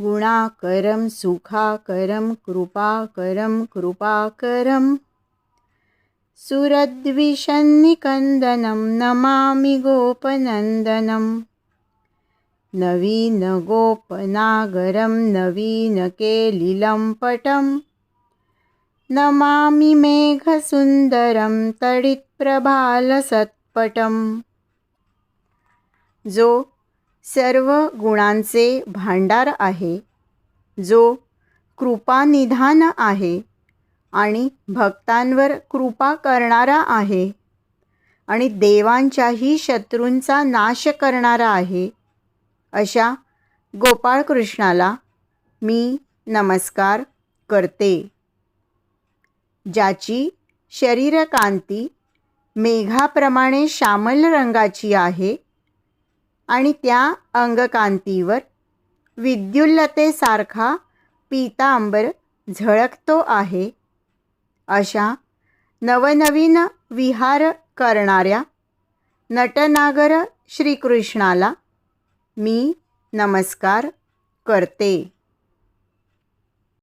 गुणाकरं सुखाकरं कृपाकरं कृपाकरं। सुरद्विषन्निकन्दनं नमामि गोपनन्दनं। नवीनगोपनागरं नवीनकेलिलं पटं। नमामि मेघसुन्दरं तडित्प्रभालसत्पटम् जो सर्व गुणांचे भांडार आहे जो कृपानिधान आहे आणि भक्तांवर कृपा करणारा आहे आणि देवांच्याही शत्रूंचा नाश करणारा आहे अशा गोपाळकृष्णाला मी नमस्कार करते. ज्याची शरीरकांती मेघाप्रमाणे श्यामल रंगाची आहे आणि त्या अंगकांतीवर विद्युल्लतेसारखा पीतांबर झळकतो आहे. अशा नवनवीन विहार करणाऱ्या नटनागर श्रीकृष्णाला मी नमस्कार करते.